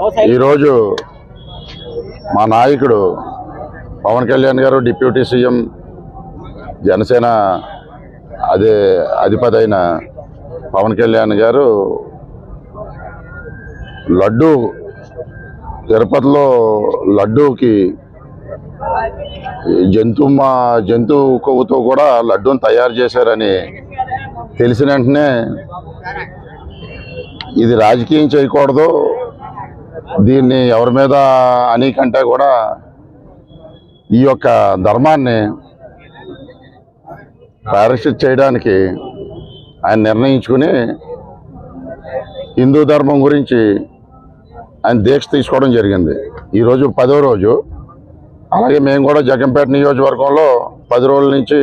ఈరోజు మా నాయకుడు పవన్ కళ్యాణ్ గారు డిప్యూటీ సీఎం జనసేన అదే అధిపతి అయిన పవన్ కళ్యాణ్ గారు లడ్డు తిరుపతిలో లడ్డూకి జంతు మా జంతు కొవ్వుతో కూడా లడ్డూని తయారు చేశారని తెలిసిన వెంటనే ఇది రాజకీయం చేయకూడదు. దీన్ని ఎవరి మీద అనికంటే కూడా ఈ యొక్క ధర్మాన్ని పారిశుద్ధ చేయడానికి ఆయన నిర్ణయించుకుని హిందూ ధర్మం గురించి ఆయన దీక్ష తీసుకోవడం జరిగింది. ఈరోజు పదో రోజు. అలాగే మేము కూడా జగంపేట నియోజకవర్గంలో పది రోజుల నుంచి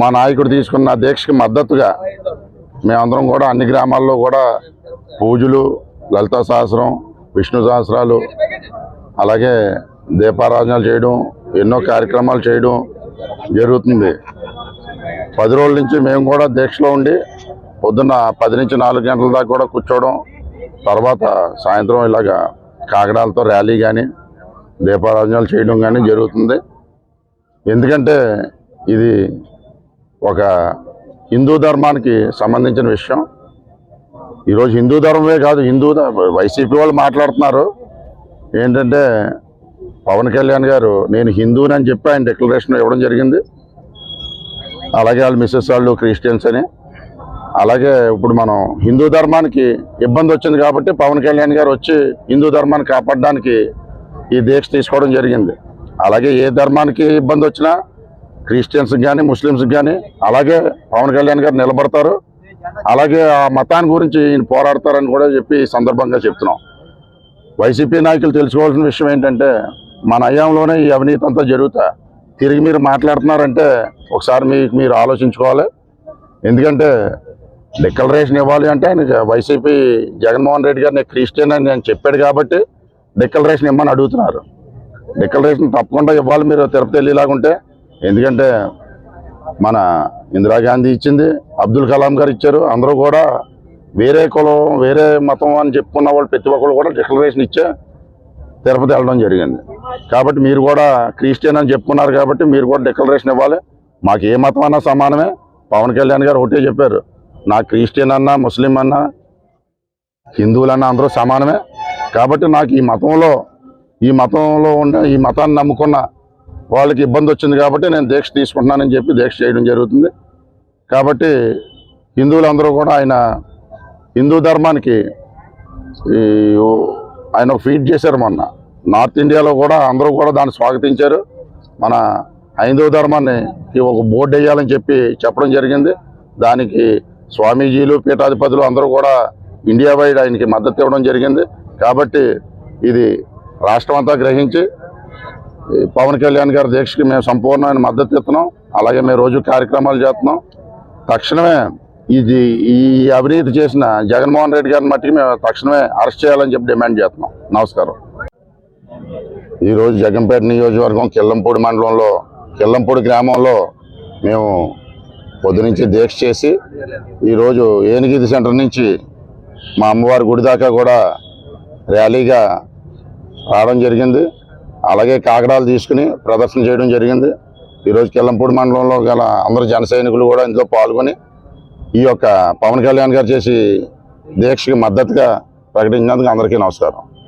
మా నాయకుడు తీసుకున్న దీక్షకి మద్దతుగా మేమందరం కూడా అన్ని గ్రామాల్లో కూడా పూజలు లలితా సహస్రం విష్ణు సహస్రాలు అలాగే దీపారాధనలు చేయడం ఎన్నో కార్యక్రమాలు చేయడం జరుగుతుంది. పది రోజుల నుంచి మేము కూడా దీక్షలో ఉండి పొద్దున్న పది నుంచి నాలుగు గంటల దాకా కూడా కూర్చోవడం తర్వాత సాయంత్రం ఇలాగా కాకడాలతో ర్యాలీ కానీ దీపారాధనలు చేయడం కానీ జరుగుతుంది. ఎందుకంటే ఇది ఒక హిందూ ధర్మానికి సంబంధించిన విషయం. ఈరోజు హిందూ ధర్మమే కాదు హిందూ వైసీపీ వాళ్ళు మాట్లాడుతున్నారు. ఏంటంటే పవన్ కళ్యాణ్ గారు నేను హిందూని అని చెప్పి ఆయన డిక్లరేషన్ ఇవ్వడం జరిగింది. అలాగే వాళ్ళు మిస్సెస్ వాళ్ళు క్రిస్టియన్స్ అని. అలాగే ఇప్పుడు మనం హిందూ ధర్మానికి ఇబ్బంది వచ్చింది కాబట్టి పవన్ కళ్యాణ్ గారు వచ్చి హిందూ ధర్మాన్ని కాపాడడానికి ఈ దీక్ష తీసుకోవడం జరిగింది. అలాగే ఏ ధర్మానికి ఇబ్బంది వచ్చినా క్రిస్టియన్స్కి కానీ ముస్లిమ్స్కి కానీ అలాగే పవన్ కళ్యాణ్ గారు నిలబడతారు. అలాగే ఆ మతాన్ని గురించి ఈయన పోరాడతారని కూడా చెప్పి సందర్భంగా చెప్తున్నాం. వైసీపీ నాయకులు తెలుసుకోవాల్సిన విషయం ఏంటంటే మన అయ్యంలోనే ఈ అవినీతి అంతా జరుగుతా. తిరిగి మీరు మాట్లాడుతున్నారంటే ఒకసారి మీకు మీరు ఆలోచించుకోవాలి. ఎందుకంటే డిక్లరేషన్ ఇవ్వాలి అంటే ఆయన వైసీపీ జగన్మోహన్ రెడ్డి గారు నేను క్రిస్టియన్ అని నేను చెప్పాడు కాబట్టి డిక్లరేషన్ ఇమ్మని అడుగుతున్నారు. డిక్లరేషన్ తప్పకుండా ఇవ్వాలి మీరు తిరుపతి వెళ్ళేలాగుంటే. ఎందుకంటే మన ఇందిరాగాంధీ ఇచ్చింది అబ్దుల్ కలాం గారు ఇచ్చారు. అందరూ కూడా వేరే కులం వేరే మతం అని చెప్పుకున్న వాళ్ళు ప్రతి ఒక్కరు కూడా డిక్లరేషన్ ఇచ్చే తిరుపతి వెళ్ళడం జరిగింది. కాబట్టి మీరు కూడా క్రిస్టియన్ అని చెప్పుకున్నారు కాబట్టి మీరు కూడా డిక్లరేషన్ ఇవ్వాలి. మాకు ఏ మతం అన్నా సమానమే. పవన్ కళ్యాణ్ గారు ఒకటే చెప్పారు. నా క్రిస్టియన్ అన్నా ముస్లిం అన్నా హిందువులన్నా అందరూ సమానమే. కాబట్టి నాకు ఈ మతంలో ఈ మతంలో ఉన్న ఈ మతాన్ని నమ్ముకున్న వాళ్ళకి ఇబ్బంది వచ్చింది కాబట్టి నేను దీక్ష తీసుకుంటున్నానని చెప్పి దీక్ష చేయడం జరుగుతుంది. కాబట్టి హిందువులందరూ కూడా ఆయన హిందూ ధర్మానికి ఈ ఆయన ఫీడ్ చేశారు మొన్న. నార్త్ ఇండియాలో కూడా అందరూ కూడా దాన్ని స్వాగతించారు. మన హైందవ ధర్మాన్ని ఒక బోర్డు వేయాలని చెప్పి చెప్పడం జరిగింది. దానికి స్వామీజీలు పీఠాధిపతులు అందరూ కూడా ఇండియా వైడ్ ఆయనకి మద్దతు ఇవ్వడం జరిగింది. కాబట్టి ఇది రాష్ట్రం అంతా గ్రహించి పవన్ కళ్యాణ్ గారి దీక్షకి మేము సంపూర్ణమైన మద్దతు ఇస్తున్నాం. అలాగే మేము రోజు కార్యక్రమాలు చేస్తున్నాం. తక్షణమే ఇది ఈ అవినీతి చేసిన జగన్మోహన్ రెడ్డి గారిని మట్టికి మేము తక్షణమే అరెస్ట్ చేయాలని చెప్పి డిమాండ్ చేస్తున్నాం. నమస్కారం. ఈరోజు జగన్పేట నియోజకవర్గం కిల్లంపూడి మండలంలో కిల్లంపూడి గ్రామంలో మేము పొద్దునుంచి దీక్ష చేసి ఈరోజు ఏనుగిది సెంటర్ నుంచి మా అమ్మవారి గుడి దాకా కూడా ర్యాలీగా రావడం జరిగింది. అలాగే కాకడాలు తీసుకుని ప్రదర్శన చేయడం జరిగింది. ఈరోజు కిల్లంపూడి మండలంలో గల అందరు జన సైనికులు కూడా ఇందులో పాల్గొని ఈ యొక్క పవన్ కళ్యాణ్ గారు చేసి దీక్షకి మద్దతుగా ప్రకటించినందుకు అందరికీ నమస్కారం.